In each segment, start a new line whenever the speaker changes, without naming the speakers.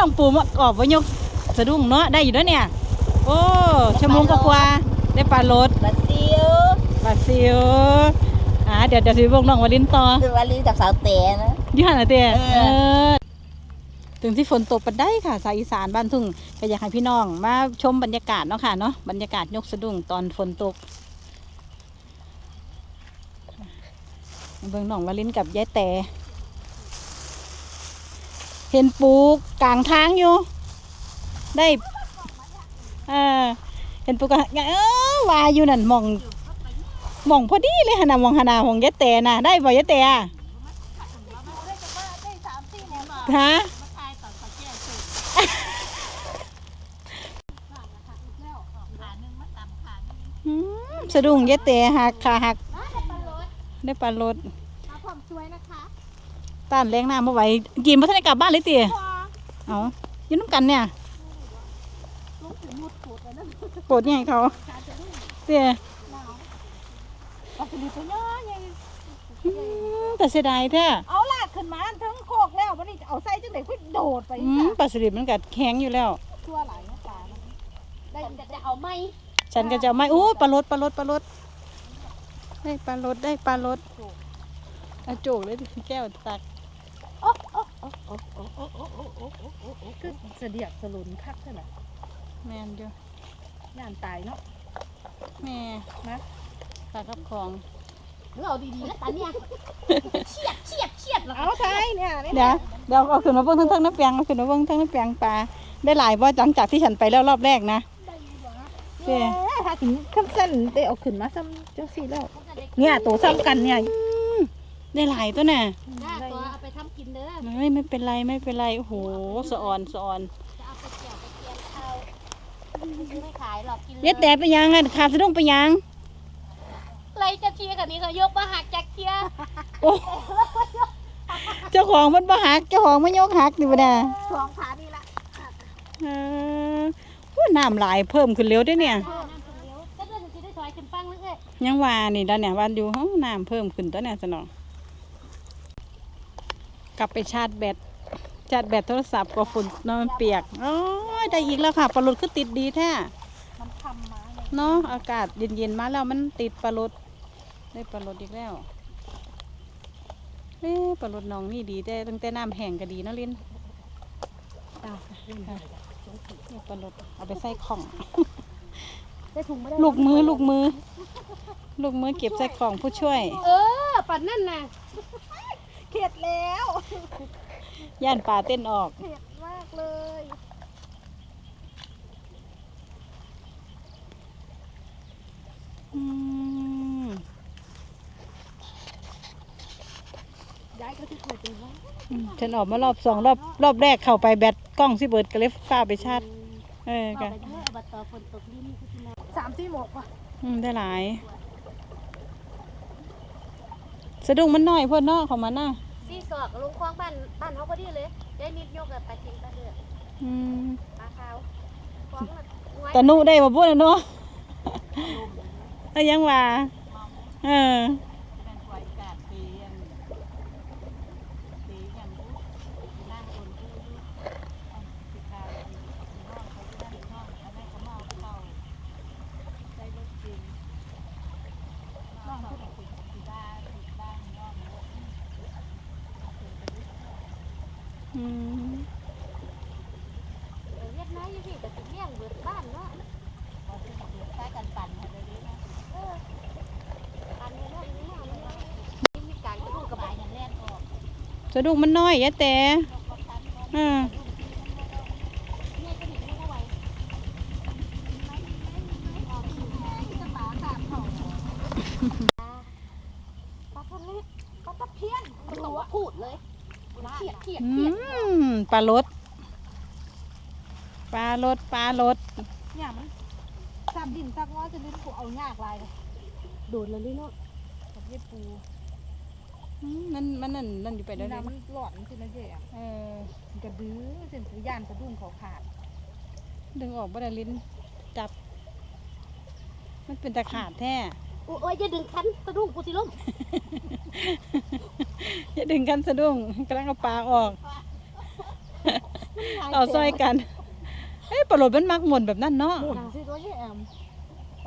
น้องปูมาออกมายกสะดุ้งเนาะได้อยู่แล้วเนี่ย โอ้ชั่วโมงกว่าๆได้ปลาโลด
บัดเซียว
ปลาซิวอ่าเดี๋ยวเดี๋ยวสิบอกน้องวาลินต่อ
คือวันนี้จับสาวเตะนะ
อยี่หันนะเตี้ย
เออ
เออถึงที่ฝนตกปัดได้ค่ะสายอีสานบ้านทุ่งก็อยากให้พี่น้องมาชมบรรยากาศเนาะค่ะเนาะบรรยากาศยกสะดุ้งตอนฝนตกเบิ่งน้องวาลินกับยายแต่ เห็นปูกลางทางอยู่ ได้เออเห็นปูกลางเออวาอยู่นั่นมองมองพอดีเลยหนนะหมองหนาของยายแต่น่ะ ได้บ่ยายแต่อะฮะอืมสะดุ้งยายแต่หักขาหักได้ปลาลด
มาผมช่วยนะคะ
ต้านแรงน้ำมาไหวกินมาทันได้กลับบ้านเลยตีเอาอยู่น้ำกันเนี่ย
ลูกถือมุดขูดแล้วนั่น
โกรธยังไงเขาเตี้ย
หนาวเอาไปดูตัวย่อยัง
อืมแต่เสียดายแท้
เอาลากขึ้นมาทั้งโคกแล้ววันนี้เอาใส่จังไหนก็โดดไป
อืมปลาสลิดมันกัดแข็งอยู่แล้ว
ชั่วหลายนะปลานะได้จะจะเอาไหม
ฉันก็จะเอาไม่โอ้ปลาลดปลาลดปลาลดได้ปลาลดได้ปลาลดเอาโจกเลยดิแก้วตัก
คือเสดียกสลุนคักใช่ไหม
แม่นเดียว
ย่านตายเนาะ
แม่
นะ
ปลากับของ
หรือเอาดีๆนะตาเนี่ยเฉียดเฉียดเฉียดเอาใช่เนี่ย
เดี๋ยวเดี๋ยวเอาขึ้นมาเบิ้งทั้งทั้งน้ำแปลงเอาขึ้นมาเบิ้งทั้งน้ำแปลงปลาได้หลายว่าหลังจากที่ฉันไปแล้วรอบแรกนะ
เอ๊ะถ้าถึงขั้นเส้นได้เอาขึ้นมาซ้ำจังสี่แล้ว เนี่ยตัวซ้ำกันเนี่ย
ได้หลายตัวน่ะ
ทำกินเด้อ
ไม่ไม่เป็นไรไม่เป็นไรโอ้โหสะออนสะออน
จะเอาไปเกี่ยวไปเกี่ยวเอาไม่ขายหรอกกินเลย
เย็ดแต่ไปยังอะขาดสะดุ้งไปยัง
ไรจะเชียร์กันนี้เขายกมาหักจากเชียร์
โอ้เจ้าของมันบ่หักเจ้าของมันยกหักดิบ่น่ะ
สองขานี่ละ
เออว่าน้ำหลายเพิ่มขึ้นเร็วได้เนี่ย
น้ำถึงเลี้ยวจะเดินจะได้ถอยขึ้นฟังนึกเลย
ยังว่านี่แล้วเนี่ยวันอยู่ห้องน้ำเพิ่มขึ้นตัวเนี่ยสนอง กลับไปชาร์จแบตชาร์จแบตโทรศัพท์ก็ฝุ่นเนอะมันเปียกโอ้ยได้อีกแล้วค่ะปลาหลุดคือติดดีแท้
มันคำมาเนาะ
อากาศเย็นๆมาแล้วมันติดปลาหลุดได้ปลาหลุดอีกแล้วเอ๊ปลาหลุดน้องนี่ดีแต่ตั้งแต่น้ำแห้งก็ดีเนาะลินเอาปลาหลุดเอาไปใส่ของ
ได้ถุงไม่ได้
ลูกมือลูกมือ ลูกมือเก็บใส่ของผู้ช่วย
เออปัดนั่นน่ะ เข็ดแล้ว
ย่านป่าเต้นออก
เข็ดมากเลย
อืม
ย้ายก็ที่เข็ดเลยว่า
ฉันออกมารอบสองรอบรอบแรกเข้าไปแบตกล้องสิเบิดก็เลยฟ้าไปชาร์จเออ
เอา
ก็
ไปเถอะเอาบัตรต่อฝนตกลิ้นคือสิมาสามสี่หมกว่ะ
อืมได้หลายสะดุ้งมันน้อยเพื่อนเนาะของมันน่ะ
สี่ศอกลงคลองบ้านบ้านเขาพอดีเลยได้นิดยกกับปลาจิงปลาเดือด
อืม
ปลาขาวคลองละไว้
ตะนุได้มาพูดเนาะเอ้ยยังว่าเอออืม
เวียดนามอยู่พี่แต่สิเลี้ยงเบิดบ้านเนาะใช้กันปั่นอะไรนี้นะเออปั่นเนี่ยเนาะนี่เนาะนี่เนมีการกระดูกกระบายอย่างแรกออก
สะดุ้งมันน้อยยะแต่อ่า
ปลาขาบเขาปลาสลิดปลาตะเพียนมันตัวพูดเลย
อื
เขียด
มปลารสปลารสปลารส
เนี่ยมันซับดินซับง้อจะลิ้นกูเอายากลายเลยโดดเลยลิเนาะกับเย็บปู
อืมนั่นมันนั่นนั่นอยู่ไป
ไป
แล้
แล้วว
เดี๋ยว
มันหลอนสินะเจ๊
เออ
มันกระดื้อเส้นสัญญาณกระดุ้งเขาขาด
ดึงออกบ่ได้ลิ้นจับ มันเป็นตะขาดแท้
โอ้ยอย่าดึงคันกระดุ้งกูสิล้ม
อย่า ดึงกันสะดุ้งกำลังเอาปลาออก
ม
เอาซอยกันเอ้ยปลาโหลดมันมักหม่นแบบนั้นเนาะ
หมุนสิตัวยี่แอม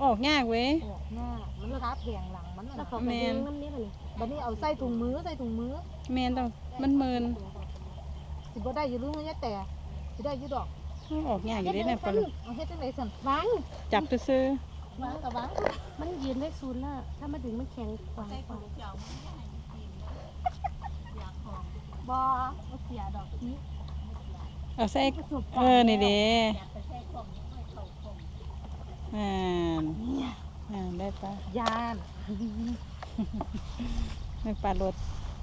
ออกยากเว้ย
ออกหน้ามันราคาแพงหลังมัน
แล้ว
น่ะ
เขาก็ดึงน้ำนี้มัน
บัดนี้เอาใส่ถุงมือใส่ถุงมือ
แมนต้องมันเมิน
สิบ่ได้อยู่รู้ไงแต่สิได้อยู่ดอก
ออกยากอยู่เด้เนี่ยปลาโหลด
เอาเฮ็ดจังไดสั่น
วาง
จับซื้อ
วางกับวาง
มันยืนได้ศูนย์แล้วถ้ามาดึงมันแข็งกว่า
บ่บ่เสียดอกนี้
ๆเอาใส่
ประสบ
เอ
การณ์
อนี่เด้อ่านอ่านได้ปะ
ยาน
ไม่ปลาโหลด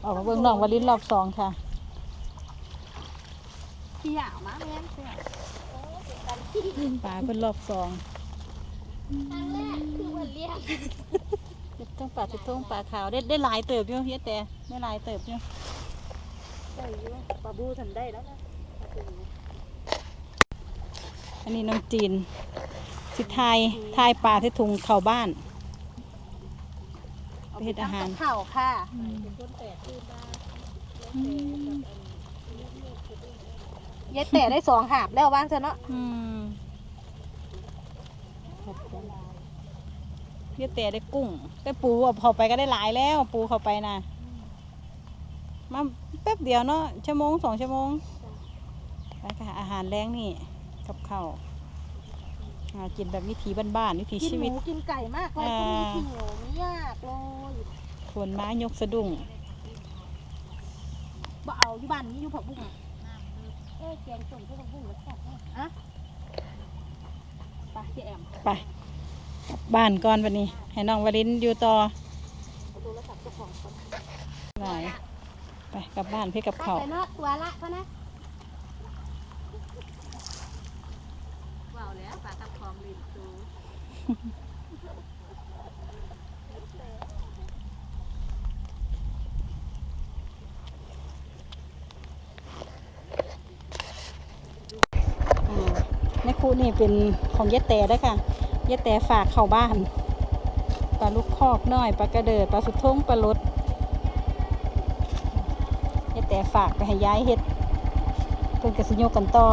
ออกมาเบิ่งน้องวลินรอบสองค่ะ
เสียมาแม่นเสีย
ปลาเพิ่นรอบสอง
ครั้งแรกคือวันเลี้ยง
ต้องปลาติดทงปลาขาวได้ได้หลายเติบอยู่เฮียแต่ได้หลายเติบอยู่
ได้อยู่ปลาบูทำได้แล้วนะ
อันนี้น้ำจีน สิทายทายปลาที่ถุงเข้าบ้านไปเฮ็ดอาหาร
ข้าวค่ะ
อืม
ยายแต่ได้สองหาบแล้วว่างซะเนาะ
อืมเฮียแต่ได้กุ้ง ได้ปูเอาเข้าไปก็ได้หลายแล้ว ปูเข้าไปนะ มาแป๊บเดียวเนาะชั่วโมงสองชั่วโมงแล้วก็อาหารแรงนี่กับข้าวหากินแบบวิถีบ้านๆวิถี
กิน
ชี
ห
วิ
มู
ต
กินไก่มากเลย
อ่า
ก็มีเหี่ยวไม่ยากเลย
ขวนไม้ยกสะดุ้ง
บ่เอาอยู่บ้านนี้อยู่ผักบุ้งอะ
เออแกงส้มที่ปลาบูมันแซ่บมาก
ไปเจ๊แอม
ไปกลับบ้านก่อนวันนี้ ให้น้องวรินอยู่ต่อ
เอาโทรศัพท์เจ้าของก่อน
ไหว ไปกลับบ้านเพื่อกับ
ตัก
เขาว
ไปเนาะตัวละพะนะว้าวแล้วปลาทับทองลิ้นตู
อ่าในครูนี่เป็นของเยแต่ได้อค่ะเยแต่ฝากเข้าบ้านปลาลูกคอกน้อยปลากระเดิดปลาสุดทงปลาลดเย แต่ฝากไปให้ย้ายเฮ็ดเพิ่นกสิโยกกันต่อ